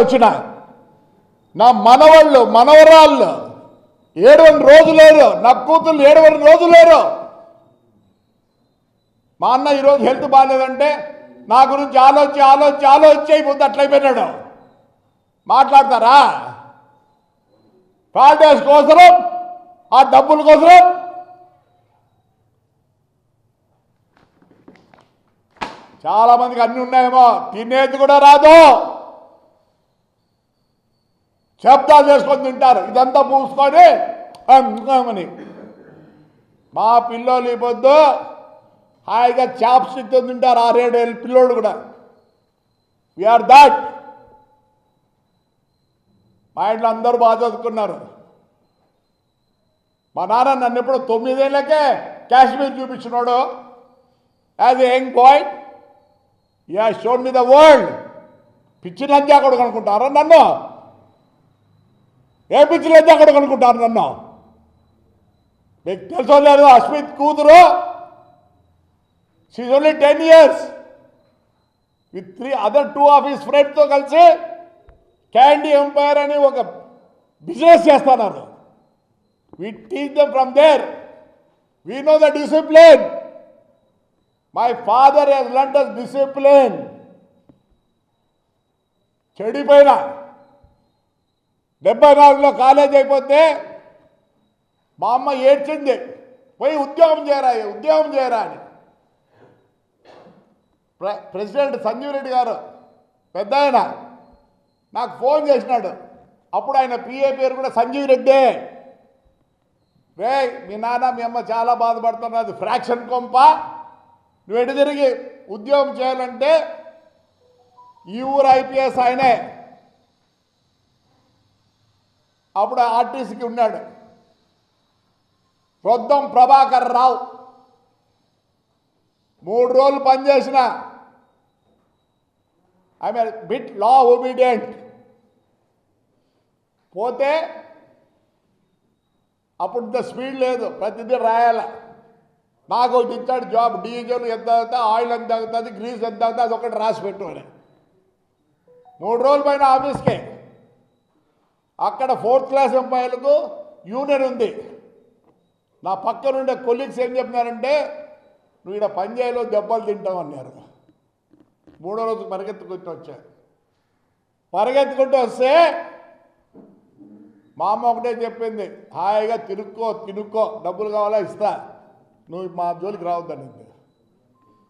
వచ్చిన నా మనవాళ్ళు మనవరాళ్ళు ఏడవని రోజు లేరు నా కూతుళ్ళు ఏడవని రోజు లేరు మా అన్న ఈరోజు హెల్త్ బాగాలేదంటే నా గురించి ఆలోచి ఆలోచి ఆలోచి అయిపోతే అట్లయిపోయినాడు. మాట్లాడతారా? హాలిడేస్ కోసం ఆ డబ్బుల కోసం చాలామందికి అన్నీ అన్ని ఉన్నాయేమో తినేది కూడా రాదు. శబ్దాలు చేసుకొని తింటారు. ఇదంతా పూసుకొని అని మా పిల్లోళ్ళు ఈ పొద్దు హాయిగా చాప్ స్టిక్ తింటారు. ఆరేడు ఏళ్ళ కూడా. వీఆర్ దాట్ మా ఇంట్లో అందరూ బాగా చదువుకున్నారు. మా నాన్న నన్ను ఎప్పుడు తొమ్మిదేళ్ళకే Kashmir చూపించినాడు. As a young boy ya shown me the world పిచ్చి లంజా కూడా అనుకుంటారా నన్ను? ఏ పిచ్చి లంజా కూడా నన్ను? మీకు తెలుసో లేదు అస్మిత్ కూతురు? She's only ten years with three other two of his ఫ్రెండ్స్తో కలిసి క్యాండీ ఎంపైర్ అని ఒక బిజినెస్ చేస్తున్నారు we teach them from there we know the discipline my father he's lent discipline చెడిపోయినా డెబ్బై నాలుగులో కాలేజ్ అయిపోతే మా అమ్మ ఏడ్చింది పోయి ఉద్యోగం చేయరా ఉద్యోగం చేయరా అని. ప్రెసిడెంట్ సంజీవ్ రెడ్డి గారు పెద్ద ఆయన నాకు ఫోన్ చేసినాడు. అప్పుడు ఆయన పిఏ పేరు కూడా సంజీవ్ రెడ్డే. రే మీ నాన్న మీ అమ్మ చాలా బాధపడుతున్నది ఫ్రాక్షన్ కొంప. నువ్వు ఎటు తిరిగి ఉద్యోగం చేయాలంటే ఈ ఊరు ఐపీఎస్ ఆయనే. అప్పుడు ఆర్టీసీకి ఉన్నాడు. రొద్దం ప్రభాకర్ రావు. మూడు రోజులు పనిచేసిన. I bit law obedient. పోతే అప్పుడు ఇంత స్పీడ్ లేదు. ప్రతిదీ రాయాల. నాకు ఒకటి ఇచ్చాడు జాబ్. డీజిల్ ఎంత అవుతా ఆయిల్ ఎంత అవుతుంది గ్రీస్ ఎంత అవుతుంది అది ఒకటి రాసి పెట్టుకోలే మూడు రోజుల పైన ఆఫీస్కి. అక్కడ ఫోర్త్ క్లాస్ అమ్మాయిలకు యూనియన్ ఉంది. నా పక్కన ఉండే కొలీగ్స్ ఏం చెప్పినారంటే నువ్వు ఇక్కడ పని దెబ్బలు తింటావు అన్నారు. మూడో రోజు పరిగెత్తుకుంటూ వచ్చాను పరిగెత్తుకుంటూ వస్తే మా అమ్మ ఒకటే చెప్పింది హాయిగా తిరుక్కో తినుక్కో డబ్బులు కావాలా ఇస్తా నువ్వు మా జోలికి రావద్దనింది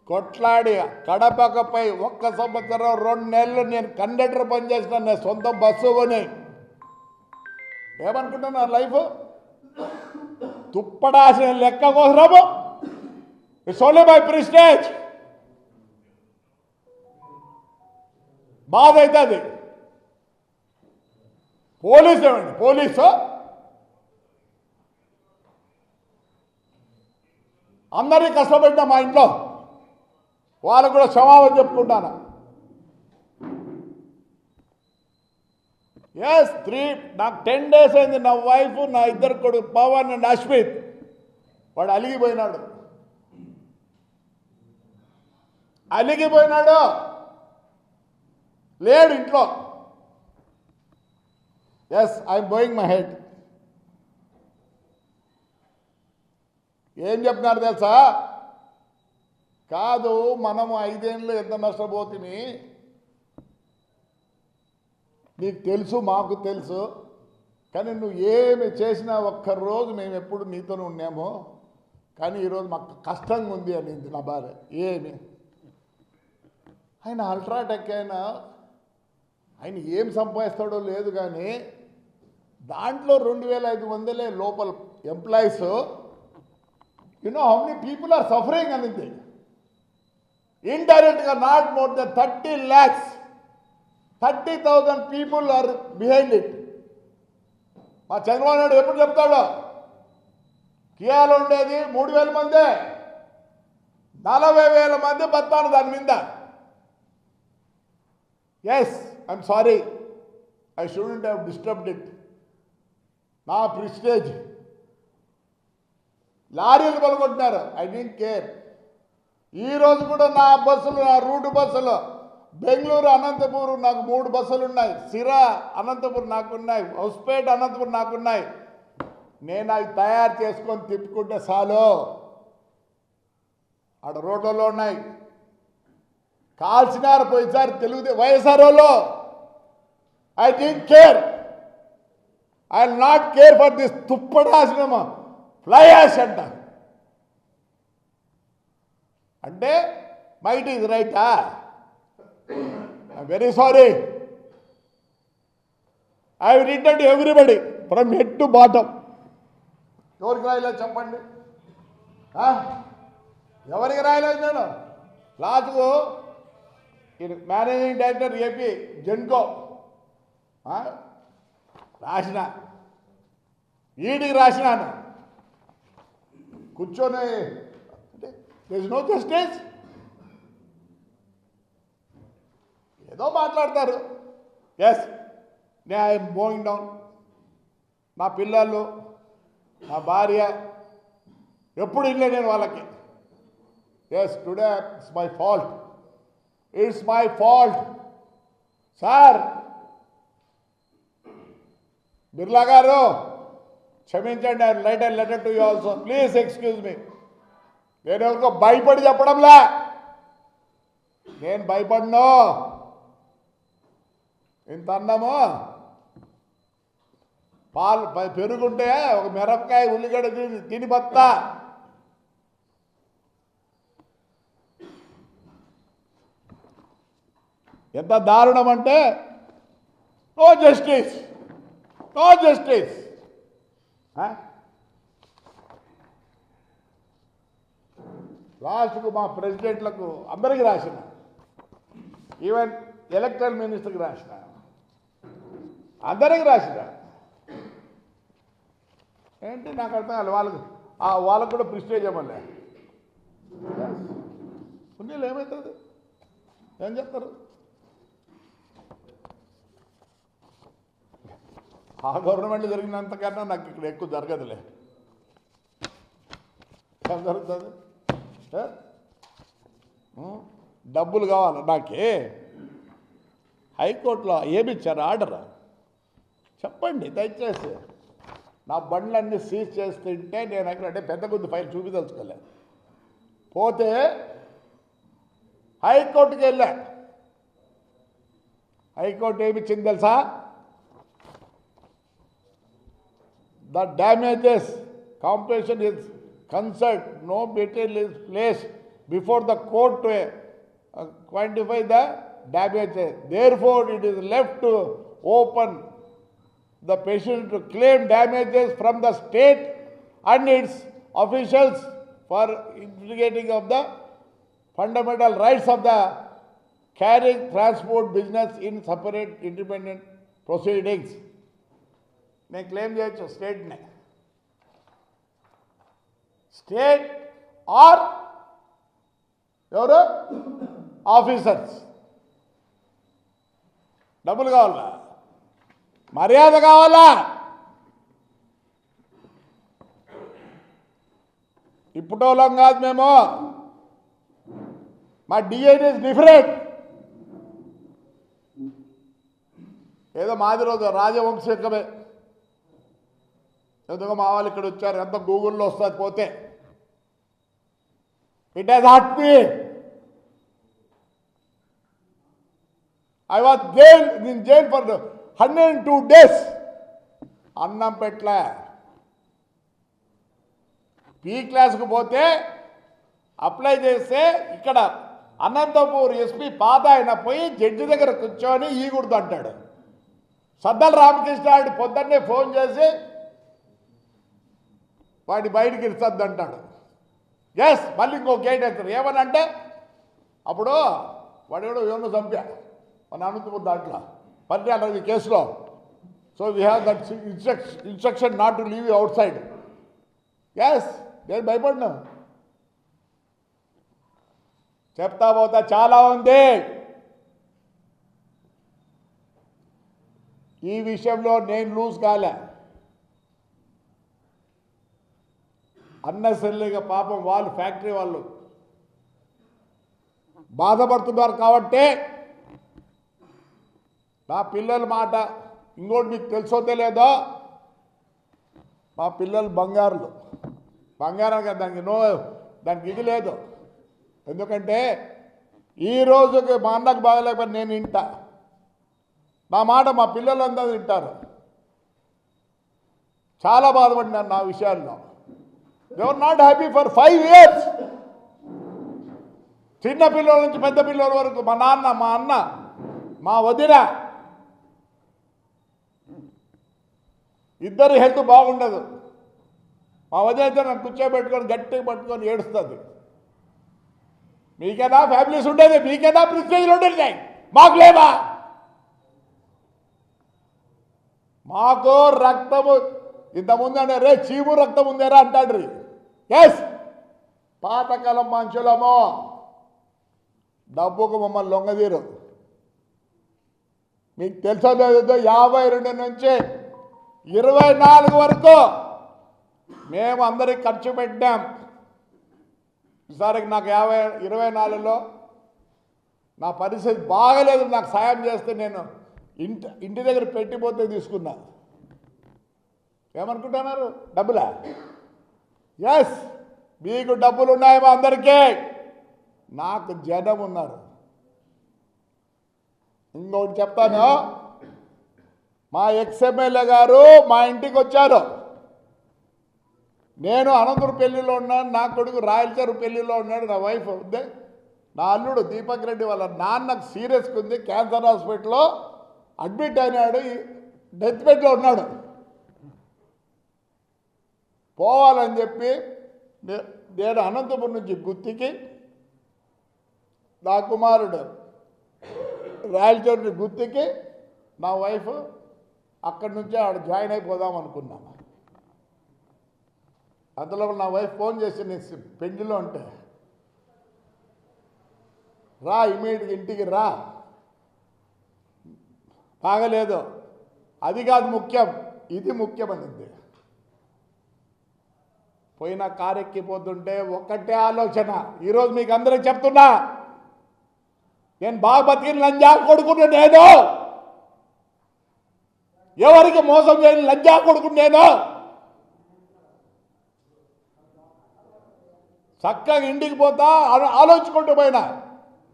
కొట్లాడి కడపకపై ఒక్క సంవత్సరం రెండు నెలలు నేను కండక్టర్ పనిచేసిన నేను సొంత బస్సు కొని ఏమనుకుంటున్నా లైఫ్? తుప్పడాసిన లెక్క కోసము ఇట్స్ ఓన్లీ మై ప్రిస్టేజ్ బాధ అవుతుంది పోలీసు ఏమండి? పోలీసు? అందరినీ కష్టపెట్టిన మా ఇంట్లో వాళ్ళకు కూడా క్షమాపణ చెప్పుకుంటాను. ఎస్ త్రీ నాకు టెన్ డేస్ అయింది నా వైఫ్ నా ఇద్దరు కొడుకు పవన్ అండ్ అశ్విత్. వాడు అలిగిపోయినాడు. అలిగిపోయినాడు. లేడు ఇంట్లో. Yes I'm boiling my head ఏం చెప్తున్నారు తెలుసా? కాదు మనము ఐదేళ్ళు ఎంత నష్టపోతుంది నీకు తెలుసు మాకు తెలుసు. కానీ నువ్వు ఏమి చేసినా ఒక్కరోజు మేము ఎప్పుడు నీతోనే ఉన్నాము. కానీ ఈరోజు మాకు కష్టంగా ఉంది అనింది నా భార్య. ఏమి? ఆయన అల్ట్రాటెక్ అయినా ఆయన ఏం సంపాదిస్తాడో లేదు కానీ దాంట్లో రెండు వేల ఐదు వందలే లోపల employees. You know how many people are suffering అనింది. ఇండైరెక్ట్గా not more than thirty lakhs thirty thousand people are behind it. మా చంద్రబాబు నాయుడు ఎప్పుడు చెప్తాడో? కియాలో ఉండేది మూడు వేల మందే. నలభై వేల మంది బతాను దాని మీద. Yes I'm sorry I shouldn't have disturbed it నా ప్రిస్టేజ్. లారీలు పలుకుంటున్నారు ఐ డెంట్ కేర్ ఈరోజు కూడా నా బస్సులు నా రూట్ బస్సులు బెంగళూరు అనంతపూర్ నాకు మూడు బస్సులు ఉన్నాయి. సిరా అనంతపూర్ నాకున్నాయి హౌస్పేట అనంతపూర్ నాకున్నాయి నేను అవి తయారు చేసుకొని తిప్పుకుంటే చాలు. ఆడ రోడ్లలో ఉన్నాయి. కాల్చినారు పోయిసారి తెలుగుదే వైఎస్ఆర్ వాళ్ళు I didn't care. I not care for this తుప్పడాశ్రమ fly ash అంట. అంటే మైట్ ఈజ్ రైటా? Very sorry I return to everybody from head to bottom ఎవరికి రాయలేదు చెప్పండి? ఎవరికి రాయలేదు నేను? లాస్ట్కు మేనేజింగ్ డైరెక్టర్ ఏపీ జెన్కో రాసిన. ఈడికి రాసినాను కూర్చొని. అంటే నో జస్టిస్ ఏదో మాట్లాడతారు. ఎస్ నే ఐఎమ్ గోయింగ్ డౌన్ నా పిల్లలు నా భార్య ఎప్పుడు ఇల్లే నేను వాళ్ళకి. Yes today it's my fault it's my fault sir Birla గారు క్షమించండి I light and letter to you also please excuse me నేను ఎవరికో భయపడి చెప్పడంలే. నేను భయపడను. ఇంత అన్నము? పాలు పెరుగుంటే ఒక మిరపకాయ ఉల్లిగడ్డ తిని తిని బత్తా. ఎంత దారుణం అంటే నో జస్టిస్ నో జస్టిస్ లాస్ట్కు మా ప్రెసిడెంట్లకు అందరికీ రాసిన ఈవెన్ ఎలక్ట్రల్ మినిస్టర్కి రాసిన. అందరికి రాసిరా ఏంటి నాకు అర్థం కాదు వాళ్ళకు వాళ్ళకు కూడా ప్రిస్టేజ్ ఇవ్వలే పుణ్యాలు ఏమవుతుంది ఏం చెప్తారు? ఆ గవర్నమెంట్ జరిగినంతకన్నా నాకు ఇక్కడ ఎక్కువ జరగదులే. ఏం జరుగుతుంది? డబ్బులు కావాలి? నాకే. హైకోర్టులో ఏమి ఇచ్చారు? ఆర్డర్? చెప్పండి దయచేసి నా బండ్లన్నీ సీజ్ చేస్తుంటే నేను అక్కడ అంటే పెద్ద కొద్ది ఫైల్ చూపించలే పోతే హైకోర్టుకి వెళ్ళా హైకోర్టు ఏమి ఇచ్చింది తెలుసా the damages compensation is concerned, no material is placed before the court to uh, quantify the damages. Therefore, it is left to open the patient to claim damages from the state and its officials for investigating of the fundamental rights of the carrying transport business in separate independent proceedings. నేను claim చేయొచ్చు స్టేట్ని state or ఎవరు officers డబ్బులు కావాలా మర్యాద కావాలా? ఇప్పుడోళ్ళం కాదు మేము. మా డిఐడి ఈస్ డిఫరెంట్ ఏదో మాది రోజు రాజవంశీకమే. ఎందుకు మా వాళ్ళు ఇక్కడ వచ్చారు ఎంత గూగుల్లో వస్తుంది పోతే. It has hurt me I was jail నేను jail for hundred and two days అన్నం పెట్టలే. పీ క్లాస్కి పోతే అప్లై చేస్తే ఇక్కడ అనంతపూర్ ఎస్పీ పాత ఆయన పోయి జడ్జి దగ్గర కూర్చొని ఈగుడుతూ అంటాడు. సద్దల రామకృష్ణ ఆడి పొద్దున్నే ఫోన్ చేసి వాడి బయటికి ఇస్తుంది అంటాడు. ఎస్ మళ్ళీ ఇంకో గేట్ వేస్తారు ఏమని అంటే అప్పుడు వాడు ఎవడో ఎవరినో చంపా. మన అనంతపూర్ దాంట్లో. పర్యాల కేసులో. So we have that instruction instruction not to leave outside yes నేను భయపడినా చెప్తా పోతా చాలా ఉంది. ఈ విషయంలో నేను లూజ్ కాలే. అన్నసరిగా పాపం వాళ్ళు ఫ్యాక్టరీ వాళ్ళు బాధపడుతున్నారు కాబట్టి నా పిల్లల మాట ఇంకోటి మీకు తెలుసో తెలియదో? మా పిల్లలు బంగారులు. బంగారం కదా దానికి నో దానికి ఇది లేదు. ఎందుకంటే ఈ రోజుకి మా అన్నకు బాగలేకపోతే నేను వింటా నా మాట మా పిల్లలందరూ తింటారు. చాలా బాధపడినాను నా విషయాల్లో. They were not happy for five years చిన్న పిల్లల నుంచి పెద్ద పిల్లల వరకు మా నాన్న మా అన్న మా వదిన ఇద్దరు హెల్త్ బాగుండదు. మా వదిన అయితే నన్ను కూర్చోబెట్టుకొని గట్టిగా పట్టుకొని ఏడుస్తుంది. మీకైనా ఫ్యామిలీస్ ఉండేది మీకైనా ప్రిస్టేజ్లు ఉండేది. మాకు లేవా? మాకు రక్తము ఇంతకుముందు అంటే రే చీము రక్తం ఉందేరా? అంటాడు. ఎస్ పాతకాలం మనుషులము డబ్బుకు మమ్మల్ని లొంగదీరు మీకు తెలుసో లేదో యాభై రెండు నుంచి ఇరవై నాలుగు వరకు మేము అందరికి ఖర్చు పెట్టాం. ఈసారికి నాకు యాభై ఇరవై నాలుగులో నా పరిస్థితి బాగలేదు. నాకు సాయం చేస్తే నేను ఇంటి ఇంటి దగ్గర పెట్టిపోతే తీసుకున్నా. ఏమనుకుంటున్నారు? డబ్బులా? ఎస్ మీకు డబ్బులు ఉన్నాయి మా అందరికీ. నాకు జనం ఉన్నారు ఇంకొకటి చెప్తాను. మా ఎక్స్ఎమ్మెల్యే గారు మా ఇంటికి వచ్చారు. నేను అనంతపురం పెళ్ళిలో ఉన్నాను నా కొడుకు రాయలచారు పెళ్ళిలో ఉన్నాడు నా వైఫ్ ఉంది. నా అల్లుడు దీపక్ రెడ్డి వాళ్ళ నాన్నకు సీరియస్గా ఉంది క్యాన్సర్ హాస్పిటల్లో అడ్మిట్ అయినాడు డెత్ బెడ్లో ఉన్నాడు. పోవాలని చెప్పి నేను అనంతపురం నుంచి గుత్తికి నా కుమారుడు రాయలచోటి గుత్తికి నా వైఫ్ అక్కడి నుంచే ఆడ జాయిన్ అయిపోదాం అనుకున్నాను. అందులో నా వైఫ్ ఫోన్ చేసి నేను పెళ్ళిలో ఉంటే రా ఇమీడియట్గా ఇంటికి రా. బాగలేదు అది కాదు ముఖ్యం ఇది ముఖ్యమైనది పోయిన కారెక్కిపోతుంటే ఒక్కటే ఆలోచన ఈరోజు మీకు అందరికి చెప్తున్నా నేను బాగా బతికిన లంజా కొడుకుని నేను. ఎవరికి మోసం చేయని లజ్జా కొడుకు నేను? చక్కగా ఇంటికి పోతా ఆ- ఆలోచించుకుంటూ పోయినా.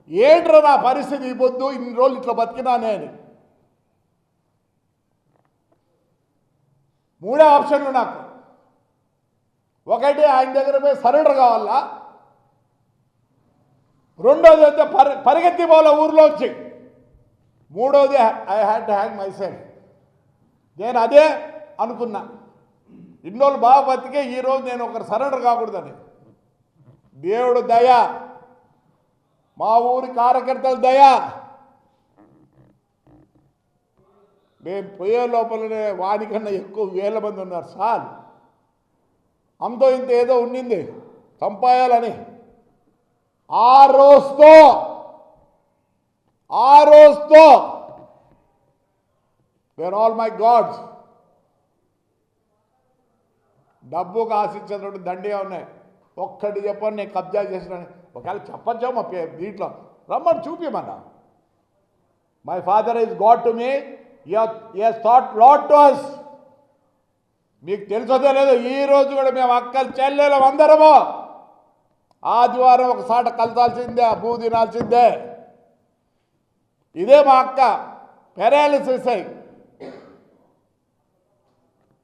ఏంట్రా నా పరిస్థితి ఇవ్వద్దు పొద్దు? ఇన్ని రోజులు ఇట్లా బతికినా నేను. మూడే ఆప్షన్లు నాకు. ఒకటి ఆయన దగ్గర పోయి సరెండర్ కావాలా? రెండోది అయితే పరి పరిగెత్తి ఊర్లో వచ్చి మూడోది I had to hang myself నేను అదే అనుకున్నా. ఇన్నోళ్ళు బాగా బతికే ఈరోజు నేను ఒకరు సరెండర్ కాకూడదని. దేవుడు దయ మా ఊరి కార్యకర్తల దయ. మేము పోయే లోపలనే వానికన్నా ఎక్కువ వేల మంది ఉన్నారు సార్. అంతో ఇంత ఏదో ఉండింది చంపాయాలని. ఆ రోజుతో ఆ రోజుతో వేర్ ఆల్ మై గాడ్స్ డబ్బుకు ఆశించినటువంటి దండిగా ఉన్నాయి. ఒక్కటి చెప్పని నేను కబ్జా చేసిన ఒకవేళ చెప్పచ్చా మా పే దీంట్లో. రమ్మని చూపిమన్నా. My father is god to me yes taught lot to us మీకు తెలుసో లేదో ఈ రోజు కూడా మేము అక్కలు చెల్లెలం అందరము. ఆదివారం ఒకసారి కలసాల్సిందే భూ తినాల్సిందే ఇదే మా అక్క. పెరాలిసిస్ అయి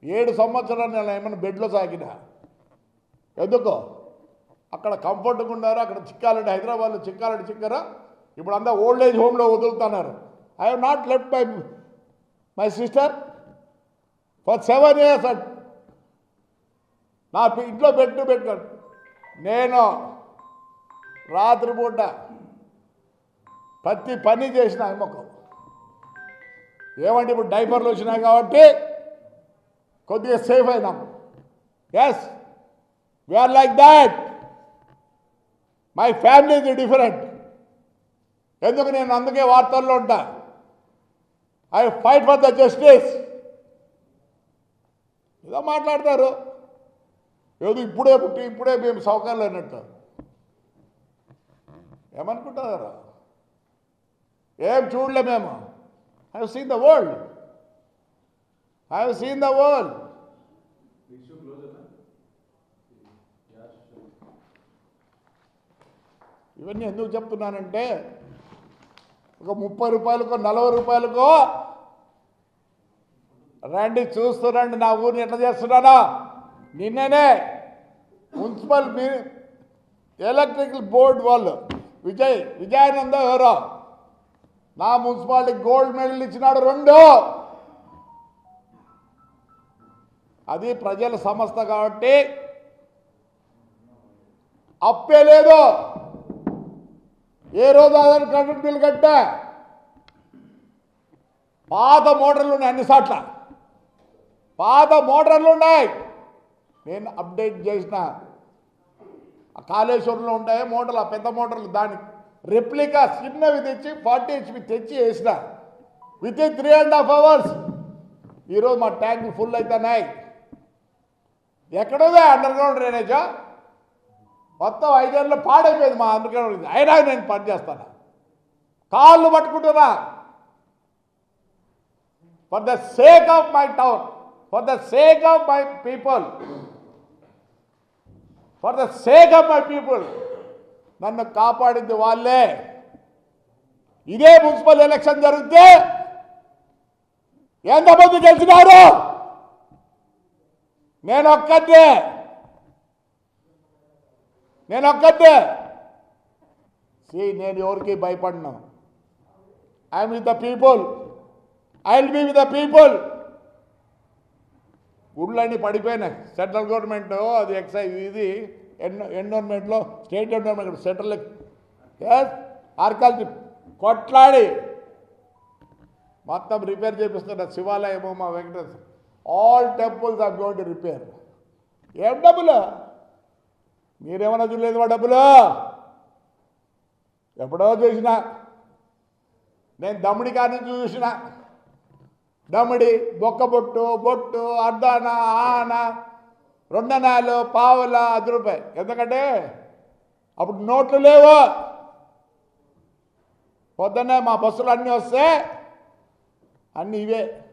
ఏడు సంవత్సరాలు నేను ఏమైనా బెడ్లో సాగిన? ఎందుకో? అక్కడ కంఫర్ట్గా ఉన్నారు అక్కడ చిక్కాలంటే హైదరాబాద్లో చిక్కాలంటే చిక్కరా? ఇప్పుడు అంతా ఓల్డ్ ఏజ్ హోమ్లో వదులుతున్నారు. I have not left my my sister for seven years నా ఇంట్లో పెట్టు పెట్టుకోండి నేను రాత్రిపూట ప్రతి పని చేసిన అమ్మకం. ఏమంటే ఇప్పుడు డైపర్లు వచ్చినాయి కాబట్టి కొద్దిగా సేఫ్ అయినాం. Yes we are like that my family is different ఎందుకు నేను అందుకే వార్తల్లో ఉంటా? I fight for the justice ఏదో మాట్లాడతారు. ఏదో ఇప్పుడే పుట్టి ఇప్పుడే మేము సౌకర్యాలు అన్నట్టు ఏమనుకుంటున్నారు ఏం చూడలే మేము. I have seen the world I have seen the world ఇవన్నీ ఎందుకు చెప్తున్నానంటే ఒక ముప్పై రూపాయలకో నలభై రూపాయలకో రండి చూస్తురండి నా ఊరిని ఎట్లా చేస్తున్నానా. నిన్ననే మున్సిపల్ మీ ఎలక్ట్రికల్ బోర్డు వాళ్ళు విజయ్ విజయానంద ఎవరో నా మున్సిపాలిటీ గోల్డ్ మెడల్ ఇచ్చినాడు రెండు. అది ప్రజల సంస్థ కాబట్టి అప్పే లేదు. ఏ రోజు ఆధార్ కరెంట్ బిల్ కట్టా పాత మోటార్లు ఉన్నాయి అన్ని చోట్ల. పాత మోటార్లు ఉన్నాయి. నేను అప్డేట్ చేసిన కాళేశ్వరంలో ఉంటాయి మోటార్లు పెద్ద మోటార్లు దాని రెప్లికా చిన్నవి తెచ్చి ఫార్టీ హెచ్పి తెచ్చి వేసిన. With in three and half hours ఈరోజు మా ట్యాంకులు ఫుల్ అవుతున్నాయి ఎక్కడ అండర్ గ్రౌండ్ డ్రైనేజా మొత్తం ఐదేళ్ళు పాడైపోయింది మా అందుకే అయినా నేను పని చేస్తాను? కాళ్ళు పట్టుకుంటున్నా? For the sake of my town for the sake of my people for the sake of my people నన్ను కాపాడింది వాళ్ళే. ఇదే మున్సిపల్ ఎలక్షన్ జరిగితే ఎంతమంది గెలిచినారు? నేను ఒక్కటే నేను ఒక్కటే సి నేను ఎవరికి భయపడను. I'm with the people. I will be with the people. గుళ్ళన్నీ పడిపోయినాయి. సెంట్రల్ గవర్నమెంట్ అది ఎక్సైజ్ ఇది. ఎన్ ఎన్విరాన్మెంట్లో స్టేట్ ఎన్విరాన్మెంట్ సెంట్రల్ ఆర్కాలజీ కొట్లాడి. మొత్తం రిపేర్ చేపిస్తున్న శివాలయము మా Venkateswara. All temples are going to repair ఏం డబ్బులు? మీరేమన్నా చూడలేదు మా డబ్బులు? ఎప్పుడో చూసిన. నేను దమ్ముడి కాడి నుంచి చూసిన. దమ్ముడి బొక్క బొట్టు బొట్టు అర్ధాన ఆన రెండనాలు పావుల అది రూపాయి ఎందుకంటే అప్పుడు నోట్లు లేవు. పొద్దున్నే మా బస్సులు అన్నీ వస్తే అన్నీ ఇవే.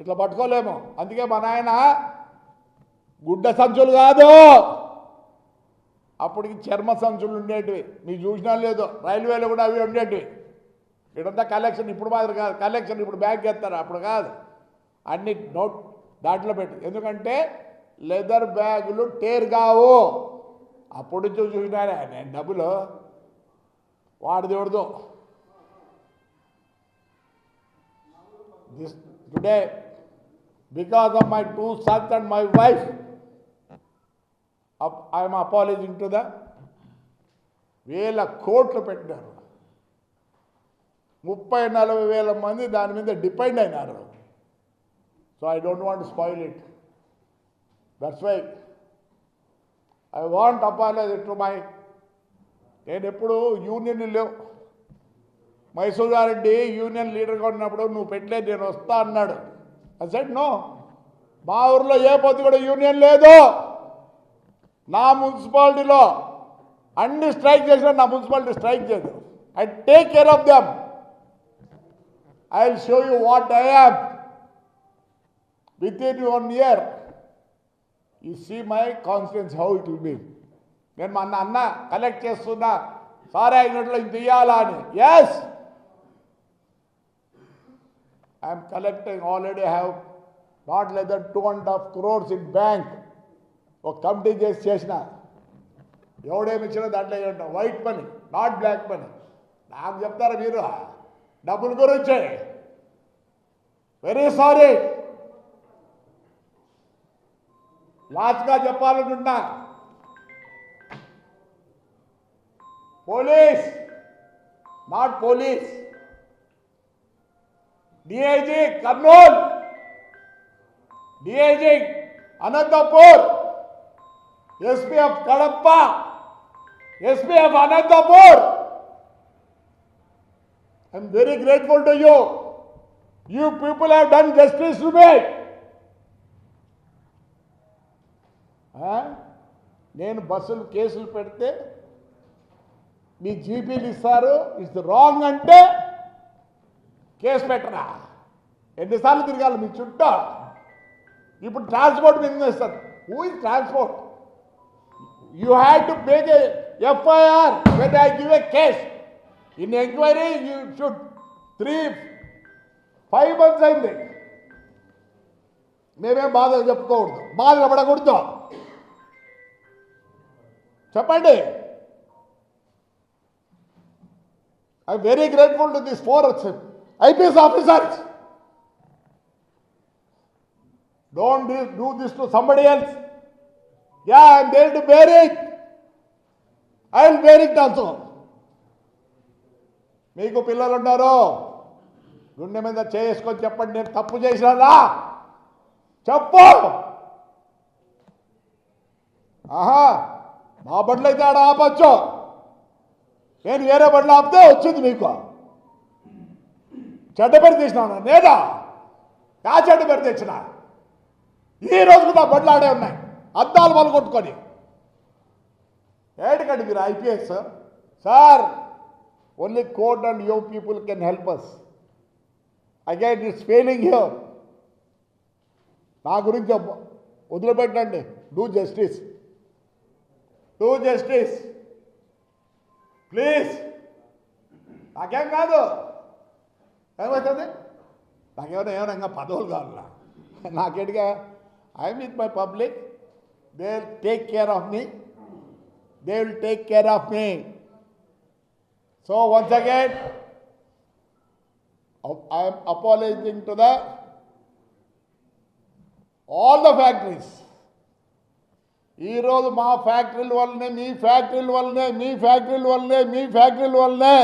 ఇట్లా పట్టుకోలేము. అందుకే మా నాయన గుడ్డ సంచులు కాదు. అప్పటికి చర్మ సంచులు ఉండేటివి. మీరు చూసినా లేదు. రైల్వేలో కూడా అవి ఉండేటివి. ఇక్కడంతా కలెక్షన్ ఇప్పుడు మాదిరి కాదు. కలెక్షన్ ఇప్పుడు బ్యాగ్ ఎత్తారు అప్పుడు కాదు. అన్ని నోట్ దాంట్లో పెట్టి ఎందుకంటే లెదర్ బ్యాగులు టేర్ కావు. అప్పుడు నుంచి చూసినానే నేను డబ్బులు వాడిది ఎవరిదో. This today because of my two sons and my wife up- I am apologizing వేల కోట్లు పెట్టినారు. ముప్పై నలభై వేల మంది దాని మీద డిపెండ్ అయినారు. So I don't want spoil it that's why I want apology to my నేను ఎప్పుడు యూనియన్ లేవు. మైసూర్ గారెడ్డి యూనియన్ లీడర్గా ఉన్నప్పుడు నువ్వు పెట్టలేదు నేను వస్తా అన్నాడు. అసెట్ సెట్ నో మా ఊర్లో ఏ పొద్దు కూడా యూనియన్ లేదు. నా మున్సిపాలిటీలో అన్ని స్ట్రైక్ చేసినా నా మున్సిపాలిటీ స్ట్రైక్ చేయదు. I take care of them I will show you what I am with in one year you see my confidence how it will be నేను మా అన్న అన్న కలెక్ట్ చేస్తున్నా. సారే అయినట్లు ఇంత ఇయ్యాలా అని. Yes I'm collecting already have not less than two and half crores in bank ఒక కమిటీ చేసి చేసిన ఎవడేమి ఇచ్చినా దాంట్లో ఉంటాం white money not black money నాకు చెప్తారా మీరు? డబ్బుల గురించి. వెరీ సారీ లాస్ట్గా చెప్పాలనుకుంటున్నా police not police DIG Kurnool DIG Anantapur SPF Kadapa SPF Anantapur. I'm very grateful to you you people have done justice to me నేను బస్సులు కేసులు పెడితే మీ జీపీలు ఇస్తారు. ఇట్స్ రాంగ్ అంటే కేసు పెట్టరా? ఎన్నిసార్లు తిరగాలి మీ చుట్టూ? ఇప్పుడు ట్రాన్స్పోర్ట్ మీద ఇస్తారు who is transport you had to make a FIR when I give a case in enquiry you should three five months అయింది మేమేం బాధ చెప్పుకోకూడదు బాధలు పడకూడదు చెప్పండి I very grateful to this four IPS officers don't do this to somebody else yeah I'm there to bear it. I will bear it also. మీకు పిల్లలు ఉన్నారు గుండె మీద చేసుకొని చెప్పండి నేను తప్పు చేసినా చెప్పు. ఆహా మా బండ్లు అయితే ఆడ ఆపచ్చు. నేను వేరే బండ్లు ఆపితే వచ్చింది మీకు. చెడ్డ పెట్టి తీసినా నేనా యా చెడ్డ పెట్టి తెచ్చిన? ఈ రోజు నా బండ్లు ఆడే ఉన్నాయి. అద్దాలు వాళ్ళు కొట్టుకొని మీరు IPS sir only code and you people can help us again it's failing here నా గురించి వదిలిపెట్టండి. Do justice do justice please నాకేం కాదు. ఏమవుతుంది నాకేమైనా ఏమైనా ఇంకా పదవులు కావాలా? నాకేటిగా I with my public they will take care of me they will take care of me so once again I'm apologising to the all the factories ఈరోజు మా ఫ్యాక్టరీల వల్లనే మీ ఫ్యాక్టరీల వల్లనే మీ ఫ్యాక్టరీల వల్లనే మీ ఫ్యాక్టరీల వల్లనే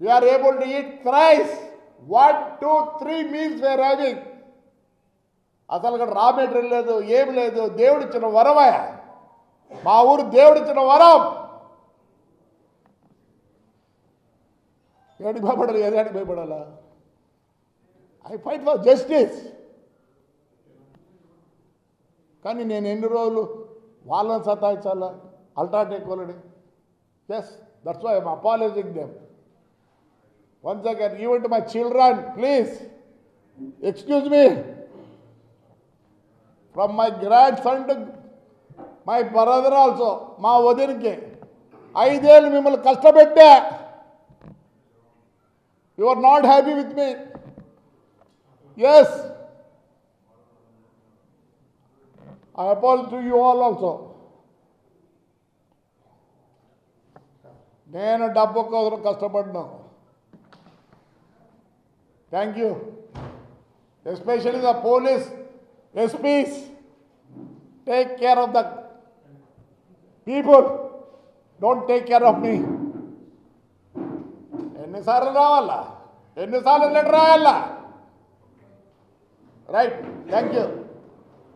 we are able to eat thrice one two three meals where having అసలు ఇక్కడ రా మెటీరియల్ లేదు ఏమి లేదు దేవుడిచ్చిన వరమయ మా ఊరు దేవుడిచ్చిన వరం. ఏడికి భయపడాలి ఏదానికి భయపడాలా? I fight for justice. కానీ నేను ఎన్ని రోజులు వాళ్ళని సతాయించాలా? అల్ట్రాటెక్ వాళ్ళని. Yes that's why I'm apologising them once again even my children please excuse me from my grandson to my brother also మా వదినకి. ఐదేళ్ళు మిమ్మల్ని కష్టపెట్టా. You are not happy with me yes I appeal to you all also నేను డబ్బు కోసం కష్టపడ్డా thank you especially the police SPs take care of the people don't take care of me ఎన్నిసార్లు రావాలా ఎన్నిసార్లు లెటర్ రాయాలా రైట్ థ్యాంక్ యూ